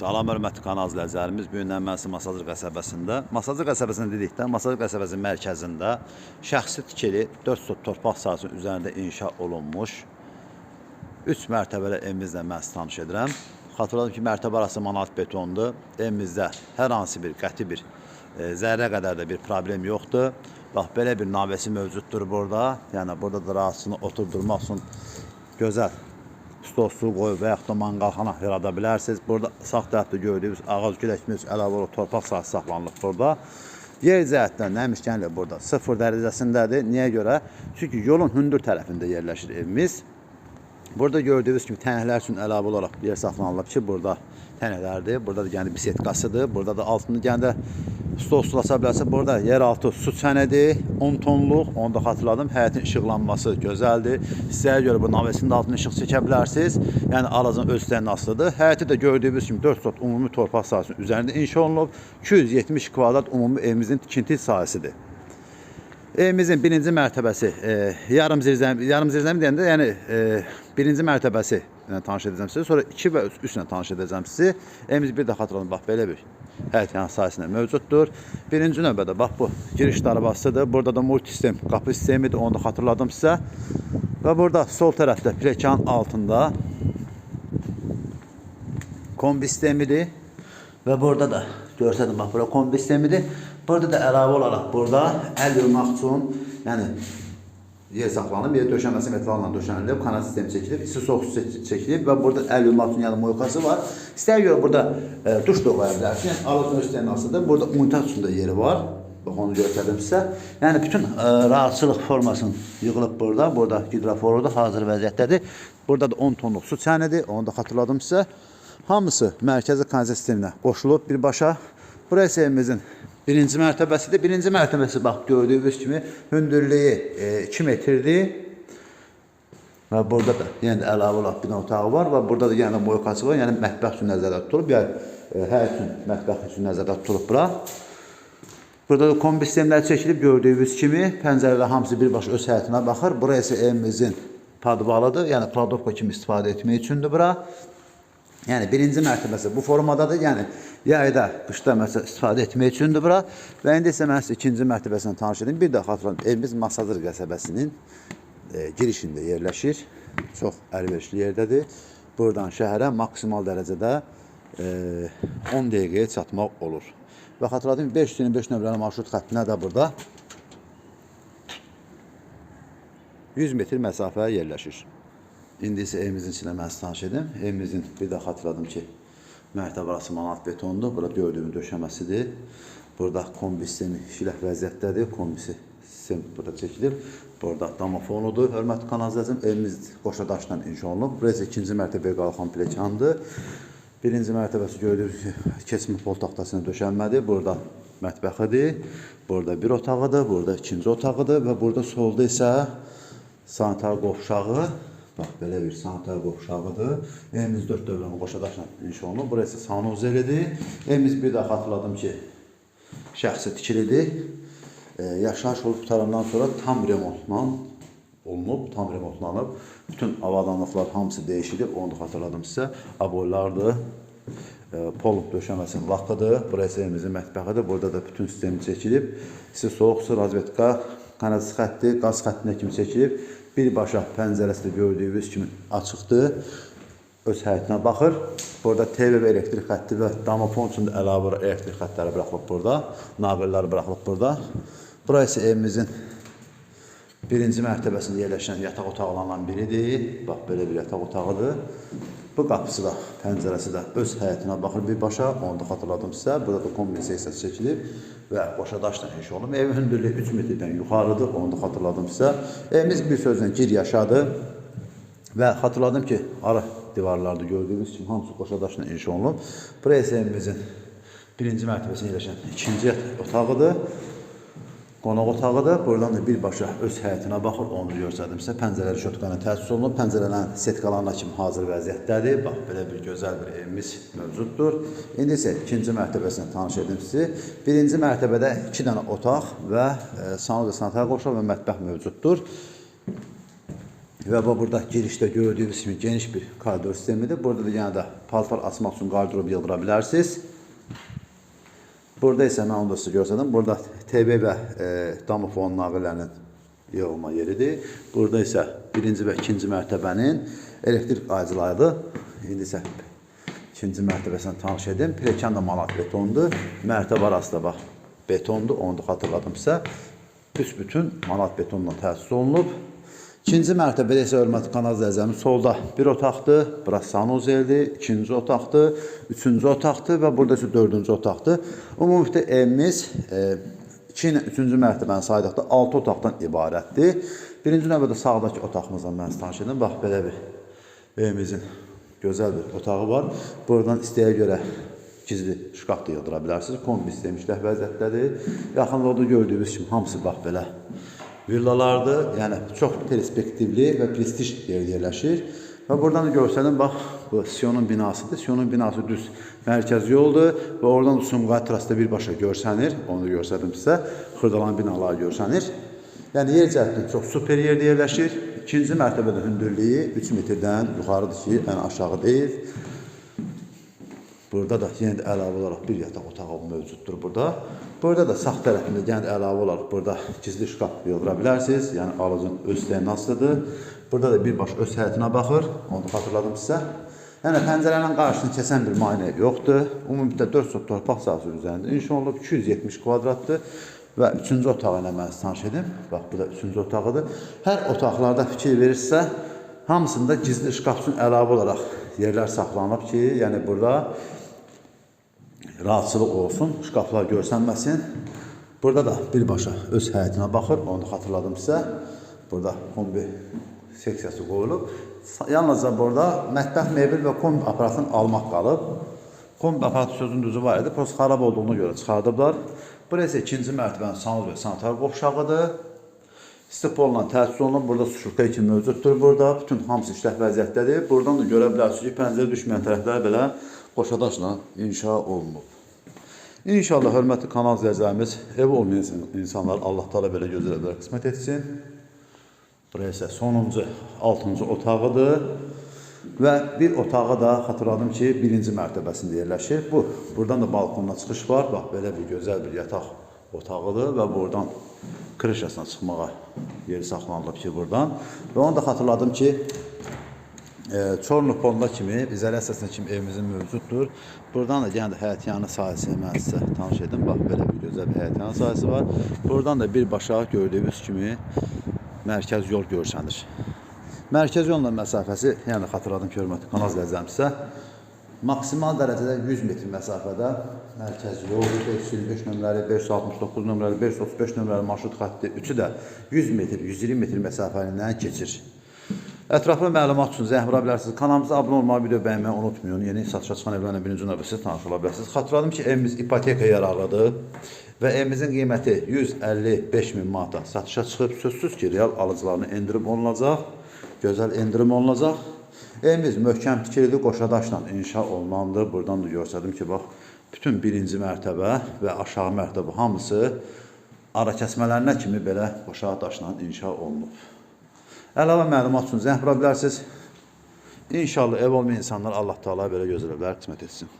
Salam hörmətli kanal izləyicilərimiz. Bu gün mən sizə Masazır qəsəbəsində, Masazır qəsəbəsində dedikdə, Masazır qəsəbəsinin mərkəzində şəxsi tikili 4 sot torpaq sahəsinin üzərində inşa olunmuş 3 mərtəbəli evimizlə mən sizi tanış edirəm. Xatırladım ki, mərtəbə arası manat betondur. Evimizdə hər hansı bir qəti bir e, zərrə qədər də bir problem yoxdur. Bax belə bir nabəsi mövcuddur burada. Yəni burada da rahatsını oturdurmaq üçün gözəl stol su qoyub və yaxud da manqalxana yarada bilərsiniz. Burada sağ tərəfdə gördüyünüz ağac güləşmiş əlavə olaraq torpaq sahəsi saxlanılıb burada. Yer cəhətdən nəmişkənlik burada sıfır dərəcəsindədir. Niyə görə? Çünki yolun hündür tərəfində yerləşir evimiz. Burada gördüyünüz kimi tənəklər üçün əlavə olaraq yer saxlanılıb ki, burada tənəklərdir. Burada da yəni bisetkasıdır. Burada da altını yəni də stol sulasa bilərsə, burada yeraltı su çənədir, 10 tonluq, onu da xatırladım. Həyətin işıqlanması gözəldir. Sizə görə bu navəsinin altına işıq çəkə bilərsiniz. Yəni aracın öz istəyinə asılıdır. Həyəti də gördüyünüz kimi 4 sot ümumi torpaq sahəsinin üzərində inşa olunub. 270 kvadrat ümumi evimizin tikinti sahəsidir. Evimizin birinci mərtəbəsi e, yarım zirzəmi, yarım zirzəmi deyəndə, yəni e, birinci mərtəbəsi ilə tanış edəcəm sizi. Sonra 2 və 3 ilə tanış edəcəm sizi. Evimiz bir də xatırlayın, bax belə bir həyət yan sahəsində mövcuddur. Birinci növbədə bax bu giriş darvasıdır. Burada da multisistem qapı sistemidir, onu da xatırladım sizə. Və burada sol tərəfdə plekanın altında kombi sistemidir. Və burada da görsədim bax bura kombi sistemidir. Burada da əlavə olaraq burada əl yuymaq üçün, yəni yer saxlanıb, yer döşəməsi metallarla döşənilib, kanal sistemi çəkilib, isti çək- çəkilib və burada əl yuymaq üçün yəni moykası var. İstəyə görə burada e, duş da qoya bilərsiniz. Yəni terminasıdır. Burada unitaz üçün də yeri var. Bax onu göstərdim sizə. Yəni bütün e, rahatçılıq formasının yığılıb burada. Burada hidroforu da hazır vəziyyətdədir. Burada da 10 tonluq su çənidir. Onu da xatırladım sizə. Hamısı mərkəzi kanalizasiya sisteminə qoşulub birbaşa. Burası evimizin birinci mərtəbəsidir. Birinci mərtəbəsi bax gördüyünüz kimi hündürlüyü e, 2 metrdir. Və burada da yəni əlavə olaraq bina otağı var və burada da yəni moykası var. Yəni mətbəx üçün nəzərdə tutulub. Yəni e, həyət üçün, mətbəx üçün nəzərdə tutulub bura. Burada da kombi sistemlər çəkilib gördüyünüz kimi pəncərələr hamısı birbaşa öz həyətinə baxır. Burası evimizin padvalıdır. Yəni kladovka kimi istifadə etmək üçündür bura. Yəni birinci mərtəbəsi bu formadadır. Yəni yayda, qışda məsələn istifadə etmək üçündür bura. Və indi isə mən sizə ikinci mərtəbəsini tanış edim. Bir də xatırlayın, evimiz Masazır qəsəbəsinin e, girişində yerləşir. Çox əlverişli yerdədir. Buradan şəhərə maksimal dərəcədə e, 10 dəqiqəyə çatmaq olur. Və xatırladım 525 nömrəli marşrut xəttinə də burada 100 metr məsafə yerləşir. İndi isə evimizin içində mən sizi tanış edim. Evimizin bir də xatırladım ki, mərtəbə arası manat betondur. Burada gördüyümüz döşəməsidir. Burada kombi sistemi işlək vəziyyətdədir. Kombi sistem burada çəkilib. Burada damofonudur. Hörmətli kanal izləyicim, evimiz qoşa daşdan inşa olunub. Burası ikinci mərtəbəyə qalxan plekandır. Birinci mərtəbəsi gördüyünüz kimi keçmə pol taxtasına döşənmədir. Burada mətbəxidir. Burada bir otağıdır. Burada ikinci otağıdır və burada solda isə sanitar qovşağı Bax, belə bir sanitar qovşağıdır. Evimiz 4 dövrəmə qoşadaşla inşa olunub. Burası sanuzelidir. Evimiz bir daha xatırladım ki, şəxsi tikilidir. E, yaşayış olub qutarandan sonra tam remontla olunub, tam remontlanıb. Bütün avadanlıqlar hamısı dəyişilib. Onu da xatırladım sizə. Abollardır. E, pol döşəməsinin lakıdır. Burası evimizin mətbəxidir. Burada da bütün sistemi çəkilib. İsti soğuk su, razvedka, kanalizasiya xətti, qaz xəttinə kimi çəkilib. Birbaşa pəncərəsi gördüyünüz kimi açıqdır. Öz həyətinə baxır. Burada TV və elektrik xətti və damafon üçün də əlavə elektrik xəttləri buraxılıb burada. Naqillər buraxılıb burada. Burası evimizin birinci mərtəbəsində yerləşən yataq otaqlarından biridir. Bax, belə bir yataq otağıdır. Bu qapısı da, pəncərəsi də öz həyətinə baxır birbaşa. Onu da xatırladım sizə. Burada da kompensasiyası çəkilib və qoşa daşla inşa olunub. Evin hündürlüyü 3 metrdən yuxarıdır. Onu da xatırladım sizə. Evimiz bir sözlə gir yaşadı. Və xatırladım ki, ara divarlarda gördüyünüz kimi hamısı qoşa daşla inşa olunub. Burası evimizin birinci mərtəbəsində yerləşən ikinci otağıdır. Qonaq otağıdır. Buradan da birbaşa öz həyətinə baxır, onu göstərdim sizə. Pəncərələri şotqana təsis olunub. Pəncərələrin setkalarına kimi hazır vəziyyətdədir. Bax, belə bir gözəl bir evimiz mövcuddur. İndi isə ikinci mərtəbəsini tanış edim sizi. Birinci mərtəbədə iki dənə otaq və e, sanuda sanitar qoşaq və mətbəx mövcuddur. Ve bu burada girişte gördüğünüz gibi geniş bir koridor sistemidir. Burada da yine de paltar asmak için gardırobu yıldırabilirsiniz. Burada isə mən onu da sizə göstərdim. Burada TV və e, damofon naqillərinin yığılma yeridir. Burada isə birinci və ikinci mərtəbənin elektrik aycılarıdır. İndi isə ikinci mərtəbəsini tanış edim. Pilləkən də malat betondur. Mərtəbə arası da bax betondur. Onu da xatırladım sizə. Büsbütün malat betonla təsis olunub. İkinci mərtəbədə isə hörmətli kanal zəzəmi solda bir otaqdır, bura sanuzeldir, ikinci otaqdır, üçüncü otaqdır və burada isə dördüncü otaqdır. Ümumilikdə evimiz e, iki ilə üçüncü mərtəbənin saydıqda altı otaqdan ibarətdir. Birinci növbədə sağdakı otağımızla mən sizi tanış edim. Bax, belə bir evimizin gözəl bir otağı var. Buradan istəyə görə gizli şkaf da yıldıra bilərsiniz. Kombi istemişlər vəziyyətdədir. Yaxınlıqda gördüyünüz kimi hamısı bax belə villalardır. Yəni çox perspektivli və prestij yerdə yerləşir. Və buradan da görsəlim, bax bu Sionun binasıdır. Sionun binası düz mərkəz yoldur və oradan da Sumqayıt trasda birbaşa görsənir. Onu da göstərdim sizə. Xırdalan binalar görsənir. Yəni yer cəhətdən çox super yerdə yerləşir. İkinci mərtəbədə hündürlüyü 3 metrdən yuxarıdır ki, yəni aşağı deyil. Burada da yenə də əlavə olaraq bir yataq otağı mövcuddur burada. Burada da sağ tərəfində yenə də əlavə olaraq burada gizli şkaf yıldıra bilərsiniz. Yəni alıcının öz istəyinasıdır. Burada da birbaşa öz həyətinə baxır. Onu xatırladım sizə. Yəni pəncərənin qarşısını kəsən bir maneə yoxdur. Ümumilikdə 4 sot torpaq sahəsi üzərində inşa olunub 270 kvadratdır və 3-cü otağı ilə mən tanış edim. Bax bu da 3-cü otağıdır. Hər otaqlarda fikir verirsə, hamısında gizli şkaf üçün əlavə olaraq yerlər saxlanıb ki, yəni burada rahatçılıq olsun, şkaflar görsənməsin. Burada da birbaşa öz həyətinə baxır, onu xatırladım sizə. Burada kombi seksiyası qoyulub. Yalnızca burada mətbəx mebel və kombi aparatını almaq qalıb. Kombi aparatı sözün düzü var idi, prosta xarab olduğuna görə çıxardıblar. Burası ikinci mərtəbənin sanuz və sanitar qovşağıdır. Stipolla təsis olunub, burada suşurka kimi mövcuddur burada. Bütün hamısı işlək vəziyyətdədir. Buradan da görə bilərsiniz ki, pəncərə düşməyən tərəflər belə qoşadaşla inşa olunub. İnşallah hörmətli kanal izləyicilərimiz, ev olmayan insanlar Allah Taala belə gözəl evlər qismət etsin. Burası isə sonuncu, altıncı otağıdır. Və bir otağı da xatırladım ki, birinci mərtəbəsində yerləşir. Bu, buradan da balkonuna çıxış var. Bax, belə bir gözəl bir yataq otağıdır və buradan krişasına çıxmağa yeri saxlanılıb ki, buradan. Və onu da xatırladım ki, e, Çorlu Ponda kimi, izolyasiyasına kimi evimizin mövcuddur. Buradan da yenə də həyətyanı sahəsini mən sizə tanış edim. Bax, belə bir gözəl bir həyətyanı sahəsi var. Buradan da birbaşa gördüyünüz kimi mərkəz yol görsənir. Mərkəz yolla məsafəsi, yəni xatırladım ki, hörmətli kanal izləyəcəmsə, maksimal dərəcədə 100 metr məsafədə mərkəz yol, 525 nömrəli, 569 nömrəli, 535 nömrəli marşrut xətti, üçü də 100 metr, 120 metr məsafəlindən keçir. Ətraflı məlumat üçün zəng vura bilərsiniz. Kanalımıza abunə olmağı, video bəyənməyi unutmayın. Yeni satışa çıxan evlərlə birinci növbəsi tanış ola bilərsiniz. Xatırladım ki, evimiz ipoteka yararlıdır və evimizin qiyməti 155 min manata satışa çıxıb. Sözsüz ki, real alıcılarına endirim olunacaq. Gözəl endirim olunacaq. Evimiz möhkəm tikilidir, qoşadaşla inşa olunandır. Buradan da görsədim ki, bax, bütün birinci mərtəbə və aşağı mərtəbə hamısı ara kəsmələrinə kimi belə qoşadaşla inşa olunub. Əlavə məlumat üçün zəng vura bilərsiniz. İnşallah ev olmayan insanlar Allah Taala belə gözəl evlər qismət etsin.